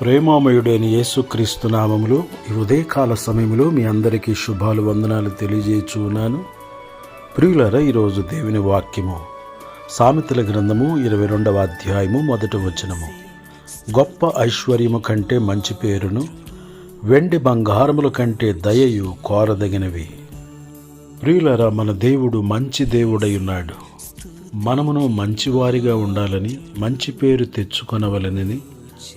ప్రేమామయుడైన యేసుక్రీస్తు నామములో ఈ ఉదయకాల సమయంలో మీ అందరికీ శుభాలు వందనాలు తెలియజేచున్నాను ప్రియులరా ఈరోజు దేవుని వాక్యము సామెతల గ్రంథము ఇరవై రెండవ అధ్యాయము మొదటి వచనము. గొప్ప ఐశ్వర్యము కంటే మంచి పేరును వెండి బంగారముల కంటే దయయు కోరదగినవి. ప్రియులరా మన దేవుడు మంచి దేవుడై ఉన్నాడు. మనమును మంచివారిగా ఉండాలని మంచి పేరు తెచ్చుకొనవలనని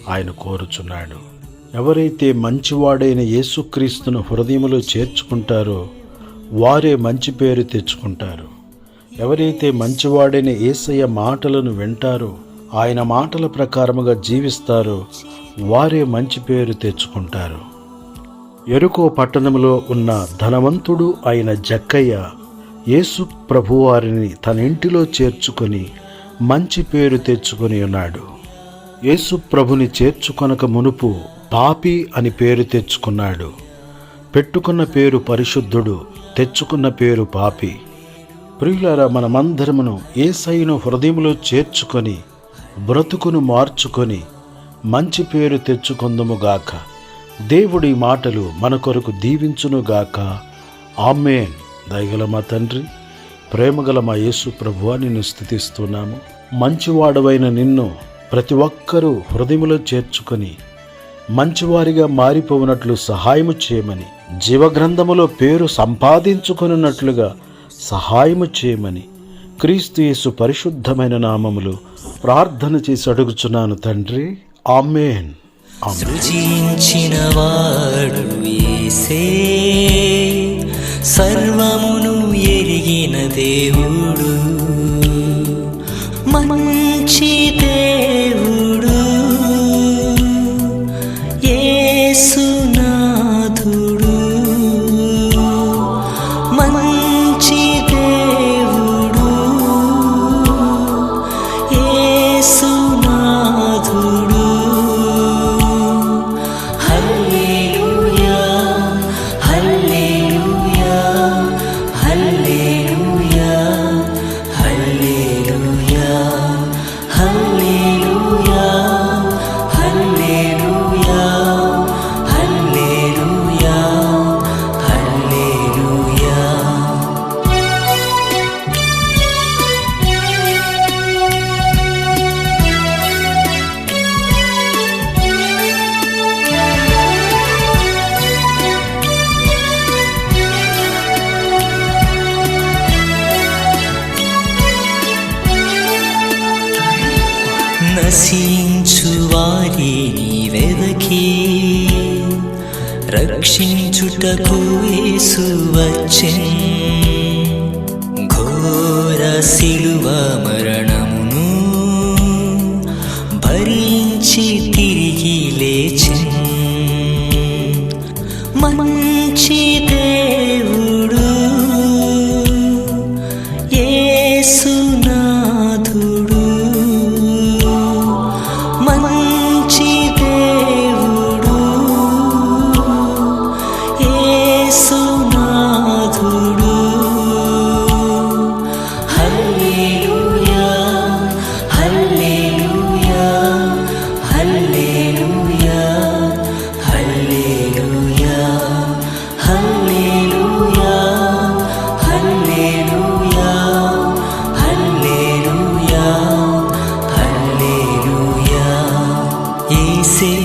ఆయన కోరుచున్నాడు. ఎవరైతే మంచివాడైన యేసుక్రీస్తును హృదయములో చేర్చుకుంటారో వారే మంచి పేరు తెచ్చుకుంటారు. ఎవరైతే మంచివాడైన యేసయ్య మాటలను వింటారో ఆయన మాటల ప్రకారముగా జీవిస్తారో వారే మంచి పేరు తెచ్చుకుంటారు. ఎరుకో పట్టణంలో ఉన్న ధనవంతుడు అయిన జక్కయ్య యేసు ప్రభువారిని తన ఇంటిలో చేర్చుకొని మంచి పేరు తెచ్చుకొని ఉన్నాడు. యేసు ప్రభుని చేర్చుకొనక మునుపు పాపి అని పేరు తెచ్చుకున్నాడు. పెట్టుకున్న పేరు పరిశుద్ధుడు తెచ్చుకున్న పేరు పాపి. ప్రియులారా మనమందరమును ఏసైను హృదయంలో చేర్చుకొని బ్రతుకును మార్చుకొని మంచి పేరు తెచ్చుకుందుముగాక దేవుడి మాటలు మన కొరకు దీవించునుగాక ఆమెన్. దయగల మా తండ్రి ప్రేమగల మా యేసు ప్రభువా నిన్ను స్థుతిస్తున్నాము. మంచివాడవైన నిన్ను ప్రతి ఒక్కరూ హృదయములో చేర్చుకొని మంచివారిగా మారిపోవునట్లు సహాయము చేయమని జీవగ్రంథములో పేరు సంపాదించుకొనున్నట్లుగా సహాయము చేయమని క్రీస్తు యేసు పరిశుద్ధమైన నామములు ప్రార్థన చేసి అడుగుచున్నాను తండ్రి. ఆమెన్. సృజించిన వాడు సర్వమును ఎరిగిన దేవుడు. మన నశించు వారిని వెదకి రక్షించుటకు యేసు వచ్చెన్ ఘోర శిలువ మరణమును భరించి తిరిగి లేచెన్ మంచి sei